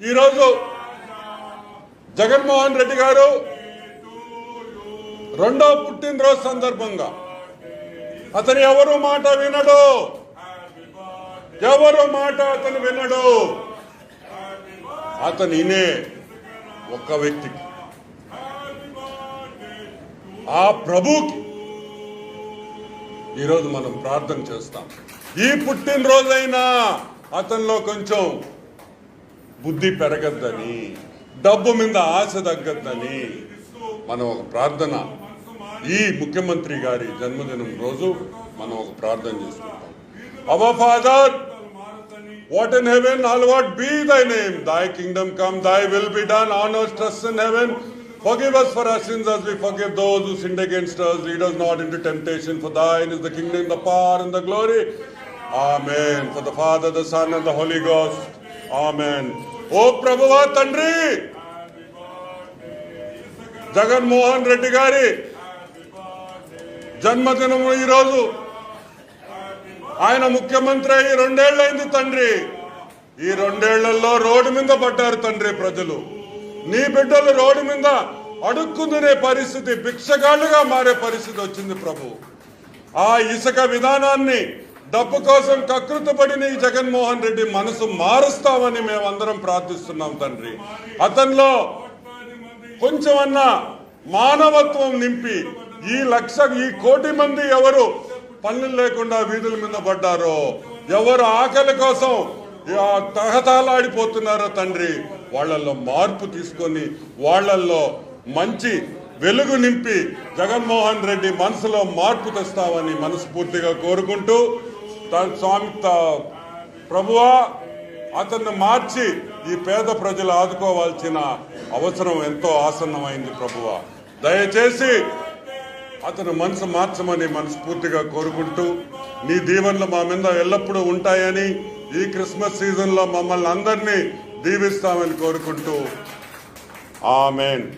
ఈరోజు జగన్మోహన్ రెడ్డి గారు రెండో పుట్టినరోజు సందర్భంగా అతను ఎవరు మాట వినడు. ఎవరు మాట అతను వినడు. అతను ఇనే ఒక్క వ్యక్తికి ఆ ప్రభుకి ఈరోజు మనం ప్రార్థన చేస్తాం. ఈ పుట్టినరోజైనా అతనిలో కొంచెం బుద్ధి పెరగద్దని డబ్బు మీద ఆశ తగ్గద్దని మనం ఒక ప్రార్థన ఈ ముఖ్యమంత్రి గారి జన్మదినం రోజు మనం ఒక ప్రార్థన చేసుకుంటాం our father what in heaven hallowed be thy name thy kingdom come thy will be done on earth as in heaven forgive us for our sins as we forgive those who sinned against us lead us not into temptation for thine is the kingdom the power and the glory amen for the father the son and the holy ghost Amen. ఓ ప్రభువా తండ్రి! జగన్మోహన్ రెడ్డి గారి జన్మదినము ఈరోజు. ఆయన ముఖ్యమంత్రి అయ్యి రెండేళ్ళైంది తండ్రి. ఈ రెండేళ్ళలో road మీద పడ్డారు తండ్రి ప్రజలు. నీ బిడ్డలు రోడ్డు మీద అడుక్కునే పరిస్థితి భిక్షగాళ్ళుగా మారే పరిస్థితి వచ్చింది ప్రభు. ఆ ఇసుక విధానాన్ని డబ్బు కోసం కకృతపడిన ఈ జగన్మోహన్ రెడ్డి మనసు మారుస్తామని మేమందరం ప్రార్థిస్తున్నాం తండ్రి. అతనిలో కొంచెమన్నా మానవత్వం నింపి ఈ లక్ష ఈ కోటి మంది ఎవరు పనులు లేకుండా వీధుల మీద పడ్డారో ఎవరు ఆకలి కోసం తహతాలాడిపోతున్నారో తండ్రి వాళ్ళల్లో మార్పు తీసుకొని వాళ్ళల్లో మంచి వెలుగు నింపి జగన్మోహన్ రెడ్డి మనసులో మార్పు తెస్తామని మనస్ఫూర్తిగా కోరుకుంటూ త- స్వామి త- ప్రభువా అతన్ని మార్చి ఈ పేద ప్రజలు ఆదుకోవాల్సిన అవసరం ఎంతో ఆసన్నమైంది ప్రభువ. దయచేసి అతను మనసు మార్చమని మనస్ఫూర్తిగా కోరుకుంటూ నీ దీవెనలు మా మీద ఎల్లప్పుడూ ఉంటాయని ఈ క్రిస్మస్ సీజన్లో మమ్మల్ని అందరినీ దీవిస్తామని కోరుకుంటూ. ఆమెన్.